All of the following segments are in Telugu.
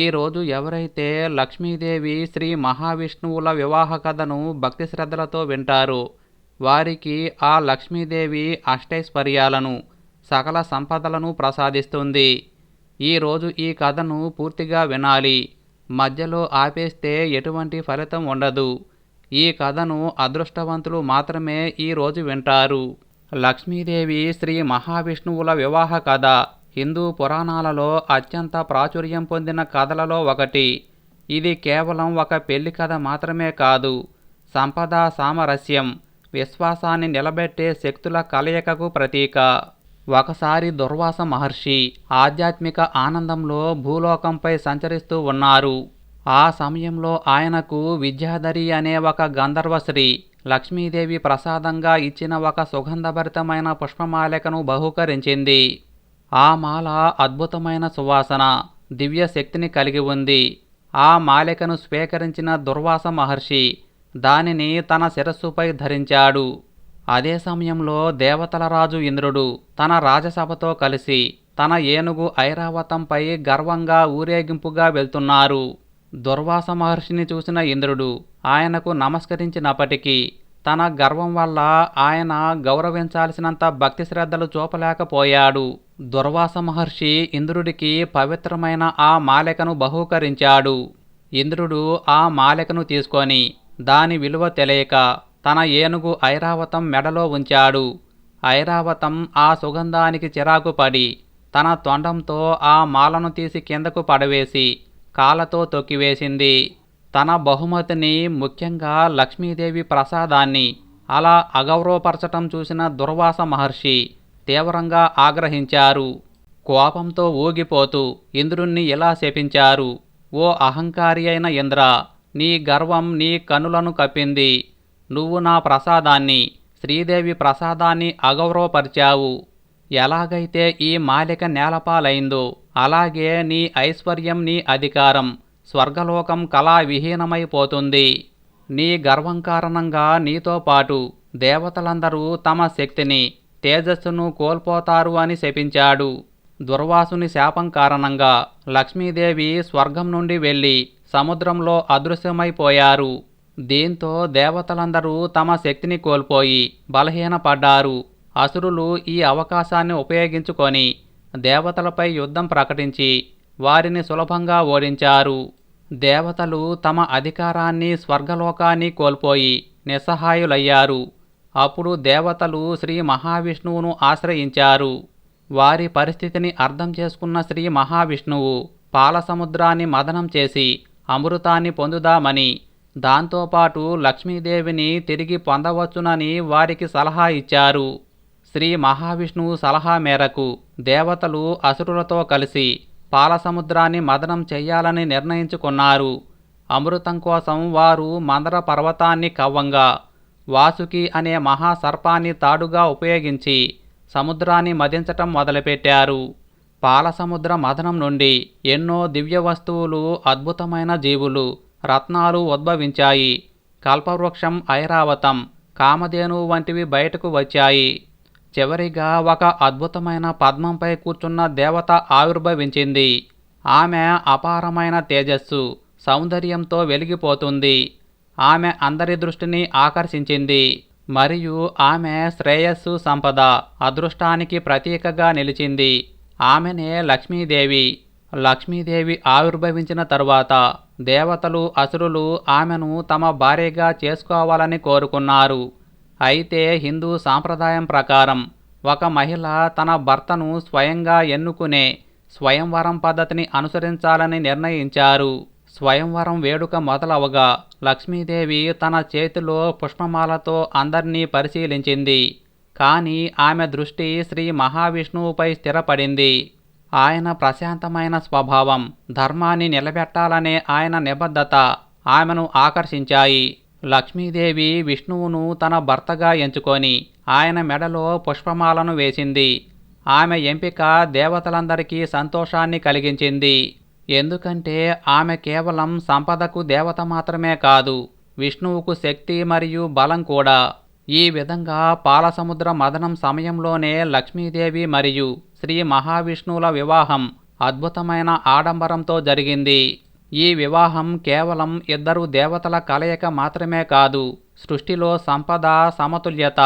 ఈరోజు ఎవరైతే లక్ష్మీదేవి శ్రీ మహావిష్ణువుల వివాహ కథను భక్తి శ్రద్ధలతో వింటారో వారికి ఆ లక్ష్మీదేవి అష్టైశ్వర్యాలను సకల సంపదలను ప్రసాదిస్తుంది. ఈరోజు ఈ కథను పూర్తిగా వినాలి. మధ్యలో ఆపేస్తే ఎటువంటి ఫలితం ఉండదు. ఈ కథను అదృష్టవంతులు మాత్రమే ఈరోజు వింటారు. లక్ష్మీదేవి శ్రీ మహావిష్ణువుల వివాహ కథ హిందూ పురాణాలలో అత్యంత ప్రాచుర్యం పొందిన కథలలో ఒకటి. ఇది కేవలం ఒక పెళ్ళి కథ మాత్రమే కాదు సంపద సామరస్యం విశ్వాసాన్ని నిలబెట్టే శక్తుల కలయికకు ప్రతీక. ఒకసారి దుర్వాస మహర్షి ఆధ్యాత్మిక ఆనందంలో భూలోకంపై సంచరిస్తూ ఉన్నారు. ఆ సమయంలో ఆయనకు విద్యాధరి అనే ఒక గంధర్వశ్రీ లక్ష్మీదేవి ప్రసాదంగా ఇచ్చిన ఒక సుగంధభరితమైన పుష్పమాలికను బహూకరించింది. ఆ మాల అద్భుతమైన సువాసన దివ్య శక్తిని కలిగి ఉంది. ఆ మాలికను స్వీకరించిన దుర్వాస మహర్షి దానిని తన శిరస్సుపై ధరించాడు. అదే సమయంలో దేవతల రాజు ఇంద్రుడు తన రాజసభతో కలిసి తన ఏనుగు ఐరావతంపై గర్వంగా ఊరేగింపుగా వెళ్తున్నారు. దుర్వాస మహర్షిని చూసిన ఇంద్రుడు ఆయనకు నమస్కరించినప్పటికీ తన గర్వం వల్ల ఆయన గౌరవించాల్సినంత భక్తి శ్రద్ధలు చూపలేకపోయాడు. దుర్వాస మహర్షి ఇంద్రుడికి పవిత్రమైన ఆ మాలికను బహూకరించాడు. ఇంద్రుడు ఆ మాలికను తీసుకొని దాని విలువ తెలియక తన ఏనుగు ఐరావతం మెడలో ఉంచాడు. ఐరావతం ఆ సుగంధానికి చిరాకు పడి తన తొండంతో ఆ మాలను తీసి కిందకు పడవేసి కాళ్ళతో తొక్కివేసింది. తన బహుమతిని ముఖ్యంగా లక్ష్మీదేవి ప్రసాదాన్ని అలా అగౌరవపరచటం చూసిన దుర్వాస మహర్షి తీవ్రంగా ఆగ్రహించారు. కోపంతో ఊగిపోతూ ఇంద్రుణ్ణి ఇలా శపించారు. ఓ అహంకారి అయిన ఇంద్ర నీ గర్వం నీ కనులను కప్పింది. నువ్వు నా ప్రసాదాన్ని శ్రీదేవి ప్రసాదాన్ని అగౌరవపరిచావు. ఎలాగైతే ఈ మాలిక నేలపాలైందో అలాగే నీ ఐశ్వర్యం నీ అధికారం స్వర్గలోకం కళా విహీనమైపోతుంది నీ గర్వం కారణంగా నీతో పాటు దేవతలందరూ తమ శక్తిని తేజస్సును కోల్పోతారు అని శపించాడు. దుర్వాసుని శాపం కారణంగా లక్ష్మీదేవి స్వర్గం నుండి వెళ్ళి సముద్రంలో అదృశ్యమైపోయారు. దీంతో దేవతలందరూ తమ శక్తిని కోల్పోయి బలహీనపడ్డారు. అసురులు ఈ అవకాశాన్ని ఉపయోగించుకొని దేవతలపై యుద్ధం ప్రకటించి వారిని సులభంగా ఓడించారు. దేవతలు తమ అధికారాన్ని స్వర్గలోకాన్ని కోల్పోయి నిస్సహాయులయ్యారు. అప్పుడు దేవతలు శ్రీ మహావిష్ణువును ఆశ్రయించారు. వారి పరిస్థితిని అర్థం చేసుకున్న శ్రీ మహావిష్ణువు పాలసముద్రాన్ని మదనం చేసి అమృతాన్ని పొందుదామని దాంతోపాటు లక్ష్మీదేవిని తిరిగి పొందవచ్చునని వారికి సలహా ఇచ్చారు. శ్రీ మహావిష్ణువు సలహా మేరకు దేవతలు అసురులతో కలిసి పాలసముద్రాన్ని మదనం చెయ్యాలని నిర్ణయించుకున్నారు. అమృతం కోసం వారు మందర పర్వతాన్ని కవ్వంగా వాసుకి అనే మహాసర్పాన్ని తాడుగా ఉపయోగించి సముద్రాన్ని మదించటం మొదలుపెట్టారు. పాలసముద్ర మదనం నుండి ఎన్నో దివ్య వస్తువులు అద్భుతమైన జీవులు రత్నాలు ఉద్భవించాయి. కల్పవృక్షం ఐరావతం కామధేను వంటివి బయటకు వచ్చాయి. చివరిగా ఒక అద్భుతమైన పద్మంపై కూర్చున్న దేవత ఆవిర్భవించింది. ఆమె అపారమైన తేజస్సు సౌందర్యంతో వెలిగిపోతుంది. ఆమె అందరి దృష్టిని ఆకర్షించింది. మరియు ఆమె శ్రేయస్సు సంపద అదృష్టానికి ప్రతీకగా నిలిచింది. ఆమెనే లక్ష్మీదేవి. లక్ష్మీదేవి ఆవిర్భవించిన తరువాత దేవతలు అసురులు ఆమెను తమ భార్యగా చేసుకోవాలని కోరుకున్నారు. అయితే హిందూ సాంప్రదాయం ప్రకారం ఒక మహిళ తన భర్తను స్వయంగా ఎన్నుకునే స్వయంవరం పద్ధతిని అనుసరించాలని నిర్ణయించారు. స్వయంవరం వేడుక మొదలవగా లక్ష్మీదేవి తన చేతిలో పుష్పమాలతో అందర్నీ పరిశీలించింది. కానీ ఆమె దృష్టి శ్రీ మహావిష్ణువుపై స్థిరపడింది. ఆయన ప్రశాంతమైన స్వభావం ధర్మాన్ని నిలబెట్టాలనే ఆయన నిబద్ధత ఆమెను ఆకర్షించాయి. లక్ష్మీదేవి విష్ణువును తన భర్తగా ఎంచుకొని ఆయన మెడలో పుష్పమాలను వేసింది. ఆమె ఎంపిక దేవతలందరికీ సంతోషాన్ని కలిగించింది. ఎందుకంటే ఆమె కేవలం సంపదకు దేవత మాత్రమే కాదు విష్ణువుకు శక్తి మరియు బలం కూడా. ఈ విధంగా పాలసముద్ర మదనం సమయంలోనే లక్ష్మీదేవి మరియు శ్రీ మహావిష్ణువుల వివాహం అద్భుతమైన ఆడంబరంతో జరిగింది. ఈ వివాహం కేవలం ఇద్దరు దేవతల కలయిక మాత్రమే కాదు సృష్టిలో సంపద సమతుల్యత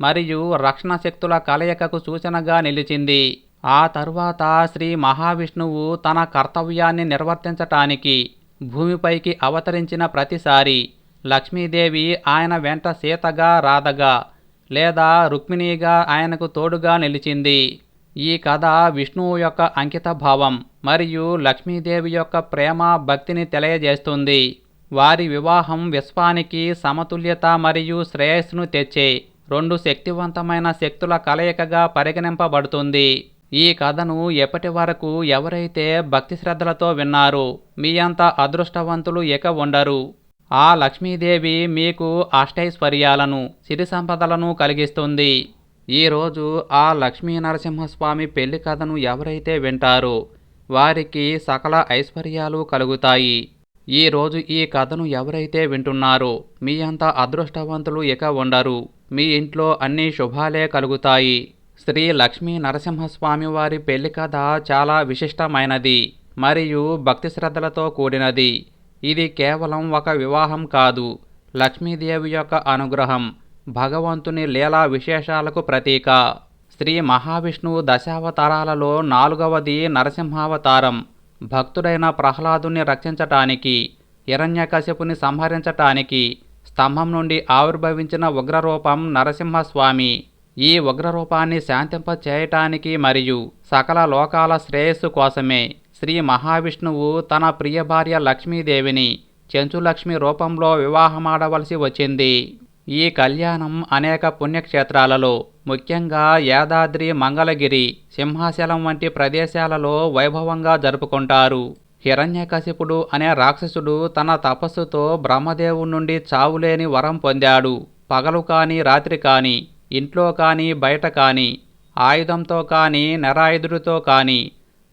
మరియు రక్షణ శక్తుల కలయికకు సూచనగా నిలిచింది. ఆ తరువాత శ్రీ మహావిష్ణువు తన కర్తవ్యాన్ని నిర్వర్తించటానికి భూమిపైకి అవతరించిన ప్రతిసారి లక్ష్మీదేవి ఆయన వెంట సీతగా రాధగా లేదా రుక్మిణిగా ఆయనకు తోడుగా నిలిచింది. ఈ కథ విష్ణువు యొక్క అంకిత భావం మరియు లక్ష్మీదేవి యొక్క ప్రేమ భక్తిని తెలియజేస్తుంది. వారి వివాహం విశ్వానికి సమతుల్యత మరియు శ్రేయస్సును తెచ్చే రెండు శక్తివంతమైన శక్తుల కలయికగా పరిగణింపబడుతుంది. ఈ కథను ఎప్పటి వరకు ఎవరైతే భక్తి శ్రద్ధలతో విన్నారో మీ అంత అదృష్టవంతులు ఇక ఉండరు. ఆ లక్ష్మీదేవి మీకు అష్టైశ్వర్యాలను సిరి సంపదలను కలిగిస్తుంది. ఈరోజు ఆ లక్ష్మీ నరసింహస్వామి పెళ్ళి కథను ఎవరైతే వింటారో వారికి సకల ఐశ్వర్యాలు కలుగుతాయి. ఈరోజు ఈ కథను ఎవరైతే వింటున్నారో మీ అంత అదృష్టవంతులు ఇక ఉండరు. మీ ఇంట్లో అన్ని శుభాలే కలుగుతాయి. శ్రీ లక్ష్మీ నరసింహస్వామి వారి పెళ్ళి కథ చాలా విశిష్టమైనది మరియు భక్తి శ్రద్ధలతో కూడినది. ఇది కేవలం ఒక వివాహం కాదు లక్ష్మీదేవి యొక్క అనుగ్రహం భగవంతుని లీలా విశేషాలకు ప్రతీక. శ్రీ మహావిష్ణువు దశావతారాలలో నాలుగవది నరసింహావతారం. భక్తుడైన ప్రహ్లాదుని రక్షించటానికి హిరణ్యకశిపుని సంహరించటానికి స్తంభం నుండి ఆవిర్భవించిన ఉగ్రరూపం నరసింహస్వామి. ఈ ఉగ్రరూపాన్ని శాంతింప చేయటానికి మరియు సకల లోకాల శ్రేయస్సు కోసమే శ్రీ మహావిష్ణువు తన ప్రియ భార్య లక్ష్మీదేవిని చెంచులక్ష్మి రూపంలో వివాహమాడవలసి వచ్చింది. ఈ కళ్యాణం అనేక పుణ్యక్షేత్రాలలో ముఖ్యంగా యాదాద్రి మంగళగిరి సింహాచలం వంటి ప్రదేశాలలో వైభవంగా జరుపుకుంటారు. హిరణ్యకశిపుడు అనే రాక్షసుడు తన తపస్సుతో బ్రహ్మదేవుడి నుండి చావులేని వరం పొందాడు. పగలు కాని రాత్రి కాని ఇంట్లో కానీ బయట కానీ ఆయుధంతో కానీ నిరాయుధుడితో కానీ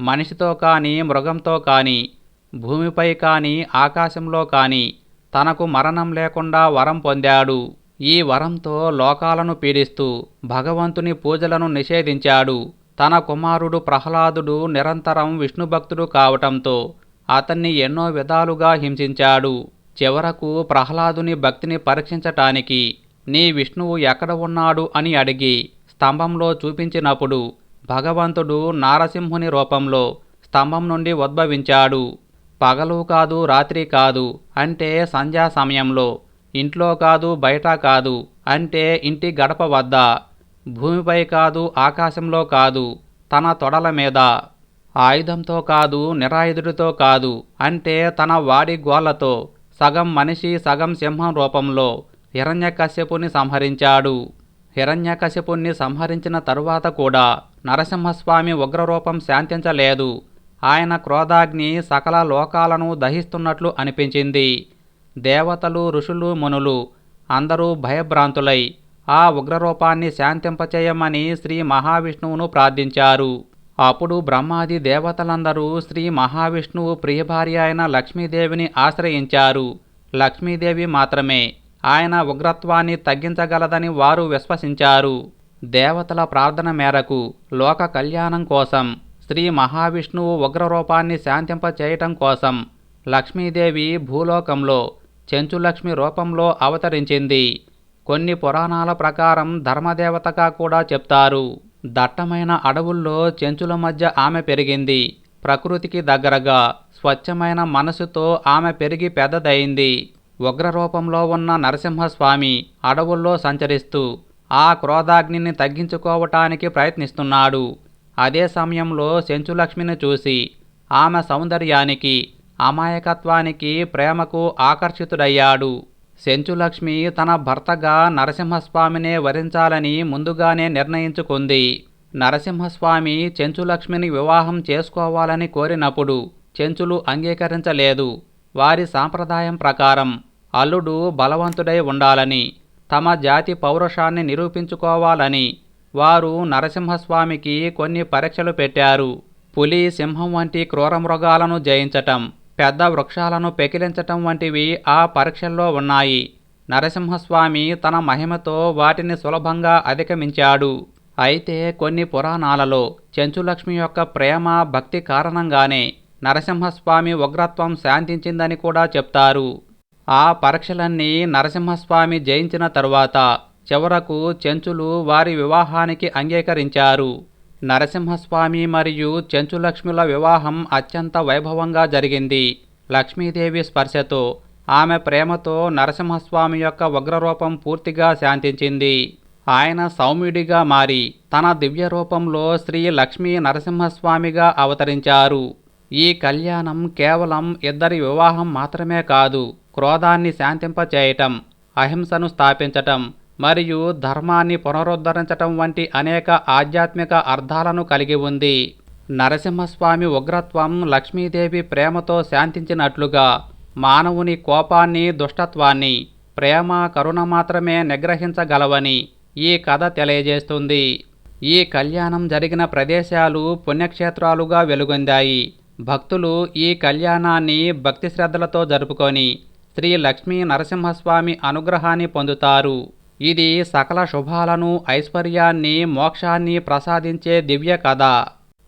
మనిషితో కానీ మృగంతో కానీ భూమిపై కానీ ఆకాశంలో కానీ తనకు మరణం లేకుండా వరం పొందాడు. ఈ వరంతో లోకాలను పీడిస్తూ భగవంతుని పూజలను నిషేధించాడు. తన కుమారుడు ప్రహ్లాదుడు నిరంతరం విష్ణుభక్తుడు కావటంతో అతన్ని ఎన్నో విధాలుగా హింసించాడు. చివరకు ప్రహ్లాదుని భక్తిని పరీక్షించటానికి నీ విష్ణువు ఎక్కడ ఉన్నాడు అని అడిగి స్తంభంలో చూపించినప్పుడు భగవంతుడు నారసింహుని రూపంలో స్తంభం నుండి ఉద్భవించాడు. పగలు కాదు రాత్రి కాదు అంటే సంధ్యా సమయంలో ఇంట్లో కాదు బయట కాదు అంటే ఇంటి గడప వద్ద భూమిపై కాదు ఆకాశంలో కాదు తన తొడల మీద. ఆయుధంతో కాదు నిరాయుధుడితో కాదు అంటే తన వాడి గోళ్ళతో సగం మనిషి సగం సింహం రూపంలో హిరణ్యకశ్యపుని సంహరించాడు. హిరణ్యకశిపుణ్ణి సంహరించిన తరువాత కూడా నరసింహస్వామి ఉగ్రరూపం శాంతించలేదు. ఆయన క్రోధాగ్ని సకల లోకాలను దహిస్తున్నట్లు అనిపించింది. దేవతలు ఋషులు మునులు అందరూ భయభ్రాంతులై ఆ ఉగ్రరూపాన్ని శాంతింపచేయమని శ్రీ మహావిష్ణువును ప్రార్థించారు. అప్పుడు బ్రహ్మాది దేవతలందరూ శ్రీ మహావిష్ణువు ప్రియభార్య అయిన లక్ష్మీదేవిని ఆశ్రయించారు. లక్ష్మీదేవి మాత్రమే ఆయన ఉగ్రత్వాన్ని తగ్గించగలదని వారు విశ్వసించారు. దేవతల ప్రార్థన మేరకు లోక కళ్యాణం కోసం శ్రీ మహావిష్ణువు ఉగ్రరూపాన్ని శాంతింపచేయటం కోసం లక్ష్మీదేవి భూలోకంలో చెంచులక్ష్మి రూపంలో అవతరించింది. కొన్ని పురాణాల ప్రకారం ధర్మదేవతగా కూడా చెప్తారు. దట్టమైన అడవుల్లో చెంచుల మధ్య ఆమె పెరిగింది. ప్రకృతికి దగ్గరగా స్వచ్ఛమైన మనసుతో ఆమె పెరిగి పెద్దదైంది. ఉగ్రరూపంలో ఉన్న నరసింహస్వామి అడవుల్లో సంచరిస్తూ ఆ క్రోధాగ్నిని తగ్గించుకోవటానికి ప్రయత్నిస్తున్నాడు. అదే సమయంలో చెంచులక్ష్మిని చూసి ఆమె సౌందర్యానికి అమాయకత్వానికి ప్రేమకు ఆకర్షితుడయ్యాడు. సెంచులక్ష్మి తన భర్తగా నరసింహస్వామినే వరించాలని ముందుగానే నిర్ణయించుకుంది. నరసింహస్వామి చెంచులక్ష్మిని వివాహం చేసుకోవాలని కోరినప్పుడు చెంచులు అంగీకరించలేదు. వారి సాంప్రదాయం ప్రకారం అల్లుడు బలవంతుడై ఉండాలని తమ జాతి పౌరుషాన్ని నిరూపించుకోవాలని వారు నరసింహస్వామికి కొన్ని పరీక్షలు పెట్టారు. పులి సింహం వంటి క్రూరమృగాలను జయించటం పెద్ద వృక్షాలను పెకిలించటం వంటివి ఆ పరీక్షల్లో ఉన్నాయి. నరసింహస్వామి తన మహిమతో వాటిని సులభంగా అధిగమించాడు. అయితే కొన్ని పురాణాలలో చెంచులక్ష్మి యొక్క ప్రేమ భక్తి కారణంగానే నరసింహస్వామి ఉగ్రత్వం శాంతించిందని కూడా చెప్తారు. ఆ పరీక్షలన్నీ నరసింహస్వామి జయించిన తరువాత చివరకు చెంచులు వారి వివాహానికి అంగీకరించారు. నరసింహస్వామి మరియు చెంచులక్ష్మిల వివాహం అత్యంత వైభవంగా జరిగింది. లక్ష్మీదేవి స్పర్శతో ఆమె ప్రేమతో నరసింహస్వామి యొక్క ఉగ్రరూపం పూర్తిగా శాంతించింది. ఆయన సౌమ్యుడిగా మారి తన దివ్య రూపంలో శ్రీ లక్ష్మీ నరసింహస్వామిగా అవతరించారు. ఈ కళ్యాణం కేవలం ఇద్దరి వివాహం మాత్రమే కాదు క్రోధాన్ని శాంతింపచేయటం అహింసను స్థాపించటం మరియు ధర్మాన్ని పునరుద్ధరించటం వంటి అనేక ఆధ్యాత్మిక అర్థాలను కలిగి ఉంది. నరసింహస్వామి ఉగ్రత్వం లక్ష్మీదేవి ప్రేమతో శాంతించినట్లుగా మానవుని కోపాన్ని దుష్టత్వాన్ని ప్రేమ కరుణ మాత్రమే నిగ్రహించగలవని ఈ కథ తెలియజేస్తుంది. ఈ కళ్యాణం జరిగిన ప్రదేశాలు పుణ్యక్షేత్రాలుగా వెలుగొందాయి. భక్తులు ఈ కళ్యాణాన్ని భక్తి శ్రద్ధలతో జరుపుకొని శ్రీ లక్ష్మీ నరసింహస్వామి అనుగ్రహాన్ని పొందుతారు. ఇది సకల శుభాలను ఐశ్వర్యాన్ని మోక్షాన్ని ప్రసాదించే దివ్య కథ.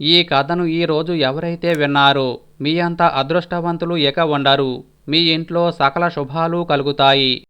ఈ కథను ఈరోజు ఎవరైతే విన్నారో మీ అంత అదృష్టవంతులు ఇక ఉండరు. మీ ఇంట్లో సకల శుభాలు కలుగుతాయి.